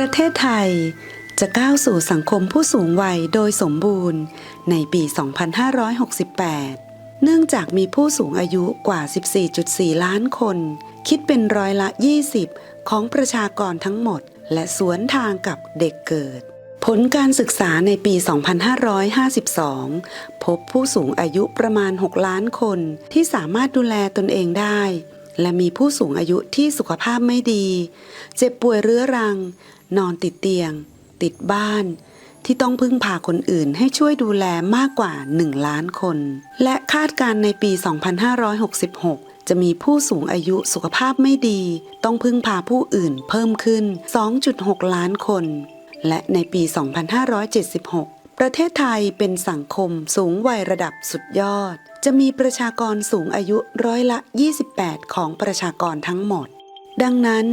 ประเทศไทยจะก้าวสู่สังคมผู้สูงวัยโดยสมบูรณ์ในปี 2568 เนื่องจากมีผู้สูงอายุกว่า 14.4 ล้านคน คิดเป็นร้อยละ 20 ของประชากรทั้งหมด และสวนทางกับเด็กเกิด ผลการศึกษาในปี 2552 พบผู้สูงอายุประมาณ 6 ล้านคนที่สามารถดูแลตนเองได้ และมีผู้สูงอายุที่สุขภาพไม่ดี เจ็บป่วยเรื้อรัง นอนติดเตียง ติดบ้าน ที่ต้องพึ่งพาคนอื่นให้ช่วยดูแลมากกว่า 1 ล้านคน และคาดการณ์ในปี 2566 จะมีผู้สูงอายุสุขภาพไม่ดี ต้องพึ่งพาผู้อื่นเพิ่มขึ้น 2.6 ล้านคน และในปี 2576 ประเทศไทยเป็นสังคมสูงวัยระดับสุดยอด จะมีประชากรสูงอายุร้อยละ 28 ของประชากรทั้งหมด ดังนั้น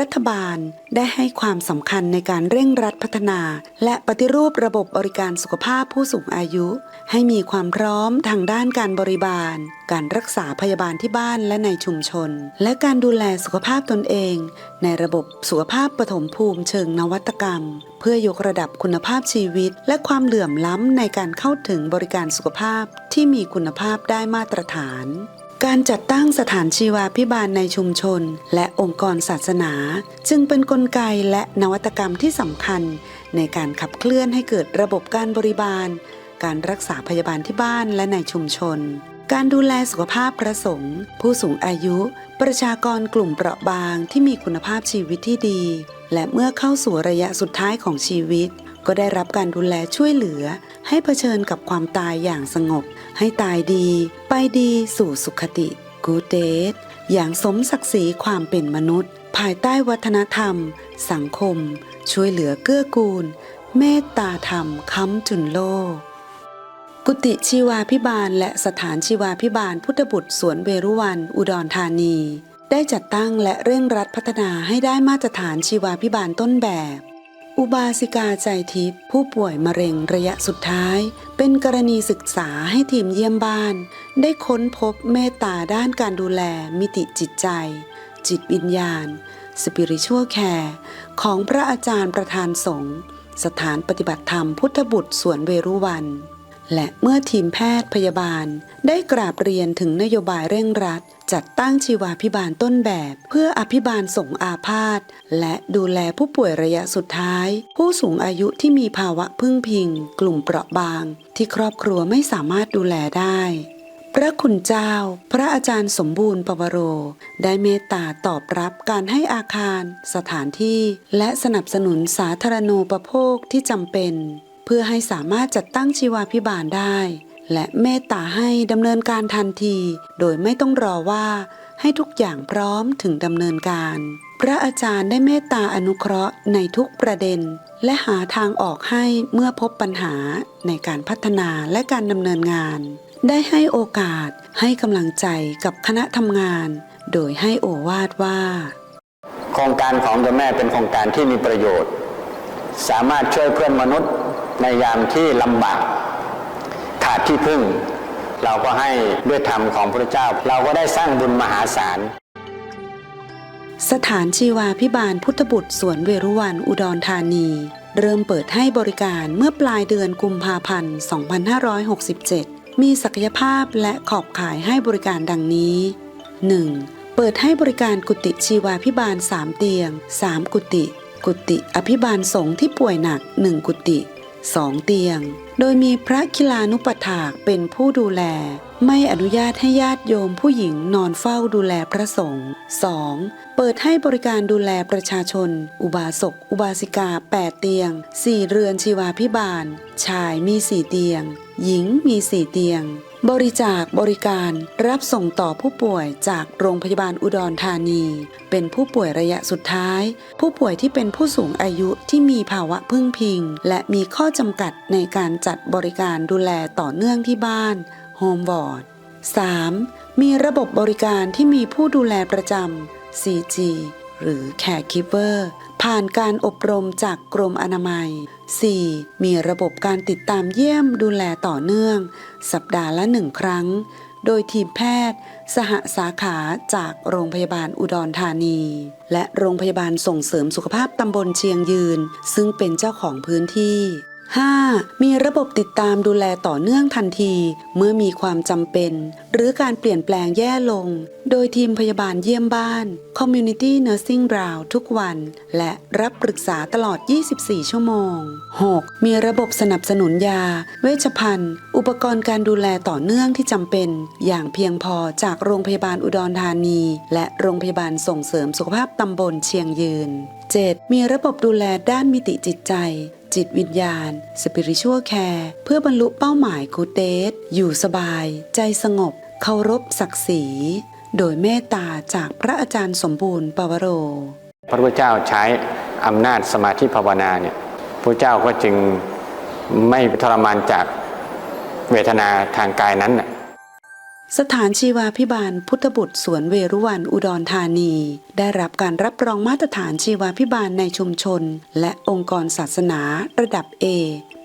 รัฐบาลได้ให้ความสำคัญในการเร่งรัดพัฒนา และปฏิรูประบบบริการสุขภาพผู้สูงอายุ ให้มีความพร้อมทางด้านการบริบาล การรักษาพยาบาลที่บ้านและในชุมชน และการดูแลสุขภาพตนเอง ในระบบสุขภาพปฐมภูมิเชิงนวัตกรรม เพื่อยกระดับคุณภาพชีวิต และความเหลื่อมล้ำในการเข้าถึงบริการสุขภาพที่มีคุณภาพได้มาตรฐาน การจัดตั้งสถานชีวาพิบาลในชุมชน และองค์กรศาสนา จึงเป็นนกลไกและนวัตกรรมที่สำคัญ ในการขับเคลื่อนให้เกิดระบบการบริบาล การรักษาพยาบาลที่บ้านและในชุมชน การดูแลสุขภาพพระสงฆ์ผู้สูงอายุ ประชากรกลุ่มเปราะบางที่มีคุณภาพชีวิตที่ดี และเมื่อเข้าสู่ระยะสุดท้ายของชีวิต ก็ได้รับการดูแลช่วยเหลือ ให้เผชิญกับความตายอย่างสงบ ให้ตายดี ไปดีสู่สุขติ Good d a t อย่างสมศักดิ์ศรีความเป็นมนุษย์ ภายใต้วัฒนธรรม สังคม ช่วยเหลือเกื้อกูล เมตตาธรรมค้ำจุนโลก กุฏิชีวาพิบาลและสถานชีวาพิบาลพุทธบุตรสวนเวรุวัน อุดรธานี ได้จัดตั้งและเร่งรัดพัฒนาให้ได้มาตรฐานชีวาพิบาลต้นแบบ อุบาสิกาใจทิพย์ผู้ป่วยมะเร็งระยะสุดท้าย เป็นกรณีศึกษาให้ทีมเยี่ยมบ้าน ได้ค้นพบเมตตาด้านการดูแลมิติจิตใจ จิตวิญญาณ สปิริชวลแคร์ของพระอาจารย์ประธานสงฆ์สถานปฏิบัติธรรมพุทธบุตรสวนเวรุวัน และเมื่อทีมแพทย์พยาบาล ได้กราบเรียนถึงนโยบายเร่งรัด จัดตั้งชีวาพิบาลต้นแบบ เพื่ออภิบาลส่งอาพาธและดูแลผู้ป่วยระยะสุดท้าย ผู้สูงอายุที่มีภาวะพึ่งพิง กลุ่มเปราะบาง ที่ครอบครัวไม่สามารถดูแลได้ พระคุณเจ้า พระอาจารย์สมบูรณ์ปวโร ได้เมตตาตอบรับการให้อาคาร สถานที่ และสนับสนุนสาธารณูปโภคที่จำเป็น เพื่อให้สามารถจัดตั้งชีวาพิบาลได้ และเมตตาให้ดำเนินการทันที โดยไม่ต้องรอว่า ให้ทุกอย่างพร้อมถึงดำเนินการ พระอาจารย์ได้เมตตาอนุเคราะห์ในทุกประเด็น และหาทางออกให้เมื่อพบปัญหาในการพัฒนาและการดำเนินงาน ได้ให้โอกาสให้กำลังใจกับคณะทำงาน โดยให้โอวาทว่า โครงการของเจ้าแม่เป็นโครงการที่มีประโยชน์ สามารถช่วยเพื่อนมนุษย์ ในยามที่ลำบากขาดที่พึ่ง เราก็ให้ด้วยธรรมของพระเจ้า เราก็ได้สร้างบุญมหาศาล สถานชีวาพิบาลพุทธบุตรสวนเวรุวันอุดรธานี เริ่มเปิดให้บริการเมื่อปลายเดือนกุมภาพันธ์ 2567 มีศักยภาพและขอบขายให้บริการดังนี้ 1. เปิดให้บริการกุฏิชีวาพิบาล 3 เตียง 3 กุฏิกุฏิอภิบาลสงฆ์ที่ป่วยหนัก 1 กุฏิ สองเตียง โดยมีพระคิลานุปถากเป็นผู้ดูแล ไม่อนุญาตให้ญาติโยมผู้หญิงนอนเฝ้าดูแลพระสงฆ์ 2. เปิดให้บริการดูแลประชาชน อุบาสก อุบาสิกา 8 เตียง 4 เรือนชีวาพิบาล ชายมี 4 เตียง หญิงมี 4 เตียง บริจาคบริการรับส่งต่อผู้ป่วยจากโรงพยาบาลอุดรธานี เป็นผู้ป่วยระยะสุดท้าย ผู้ป่วยที่เป็นผู้สูงอายุที่มีภาวะพึ่งพิง และมีข้อจำกัดในการจัดบริการดูแลต่อเนื่องที่บ้านโฮมวอร์ด 3. มีระบบบริการที่มีผู้ดูแลประจำ CG หรือแคร์คิเวอร์ผ่านการอบรมจากกรมอนามัย 4. มีระบบการติดตามเยี่ยมดูแลต่อเนื่อง สัปดาห์ละหนึ่งครั้ง โดยทีมแพทย์ สหสาขาจากโรงพยาบาลอุดรธานี และโรงพยาบาลส่งเสริมสุขภาพตำบลเชียงยืน ซึ่งเป็นเจ้าของพื้นที่ 5. มีระบบติดตามดูแลต่อเนื่องทันที เมื่อมีความจำเป็น หรือการเปลี่ยนแปลงแย่ลง โดยทีมพยาบาลเยี่ยมบ้าน Community Nursing Round ทุกวัน และรับปรึกษาตลอด 24 ชั่วโมง 6. มีระบบสนับสนุนยา เวชภัณฑ์ อุปกรณ์การดูแลต่อเนื่องที่จำเป็น อย่างเพียงพอจากโรงพยาบาลอุดรธานี และโรงพยาบาลส่งเสริมสุขภาพตำบลเชียงยืน 7. มีระบบดูแลด้านมิติจิตใจ จิตวิญญาณ Spiritual Care เพื่อบรรลุเป้าหมายกูเตสอยู่สบาย ใจสงบ เคารพศักดิ์ศรี โดยเมตตาจากพระอาจารย์สมบูรณ์ปวโร พระพุทธเจ้าใช้อำนาจสมาธิภาวนาเนี่ยพระเจ้าก็จึงไม่ทรมานจากเวทนาทางกายนั้นน่ะ สถานชีวาพิบาลพุทธบุตรสวนเวรุวันอุดรธานี ได้รับการรับรองมาตรฐานชีวาพิบาลในชุมชน และองค์กรศาสนาระดับ A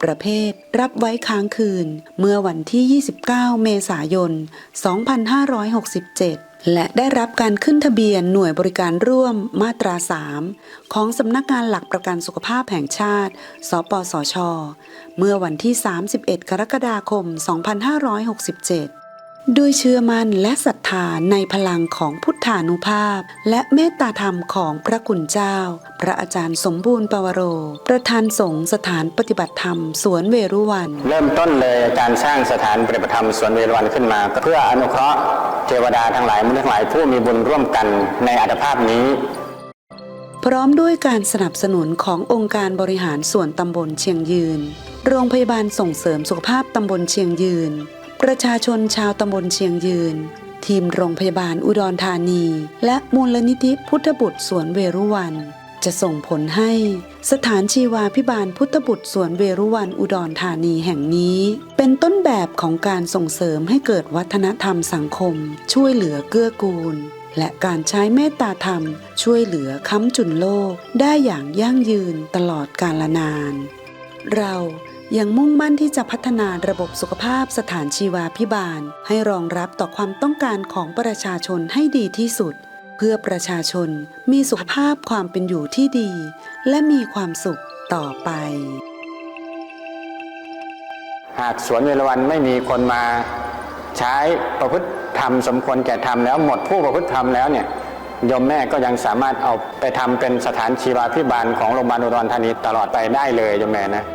ประเภท รับไว้ค้างคืน เมื่อวันที่ 29 เมษายน 2567และได้รับการขึ้นทะเบียนหน่วยบริการร่วมมาตรา 3 ของสำนักงานหลักประกันสุขภาพแห่งชาติ สปสช เมื่อวันที่ 31 กรกฎาคม 2567 ด้วยเชื่อมั่นและศรัทธาในพลังของพุทธานุภาพ และเมตตาธรรมของพระคุณเจ้า พระอาจารย์สมบูรณ์ปวโร ประธานสงฆ์สถานปฏิบัติธรรม สวนเวรุวัน เริ่มต้นเลยการสร้างสถานปฏิบัติธรรมสวนเวรวันขึ้นมา เพื่ออนุเคราะห์เทวดาทั้งหลายมนุษย์ทั้งหลายผู้มีบุญร่วมกันในอัตภาพนี้พร้อมด้วยการสนับสนุนขององค์การบริหารส่วนตำบลเชียงยืน โรงพยาบาลส่งเสริมสุขภาพตำบลเชียงยืน ประชาชนชาวตำบลเชียงยืน ทีมโรงพยาบาลอุดรธานี และมูลนิธิพุทธบุตรสวนเวรุวัน จะส่งผลให้ สถานชีวาพิบาลพุทธบุตรสวนเวรุวันอุดรธานีแห่งนี้ เป็นต้นแบบของการส่งเสริมให้เกิดวัฒนธรรมสังคม ช่วยเหลือเกื้อกูล และการใช้เมตตาธรรม ช่วยเหลือค้ำจุนโลกได้อย่างยั่งยืนตลอดกาลนาน เรา ยังมุ่งมั่นที่จะพัฒนาระบบสุขภาพสถานชีวาพิบาล ให้รองรับต่อความต้องการของประชาชนให้ดีที่สุด เพื่อประชาชนมีสุขภาพความเป็นอยู่ที่ดี และมีความสุขต่อไป หากสวนเวรวันไม่มีคนมาใช้ประพฤติธรรมสมควรแก่ธรรมแล้วหมดผู้ประพฤติธรรมแล้วเนี่ยยมแม่ก็ยังสามารถเอาไปทำเป็นสถานชีวาพิบาลของโรงพยาบาลอุดรธานีตลอดไปได้เลยยมแม่นะ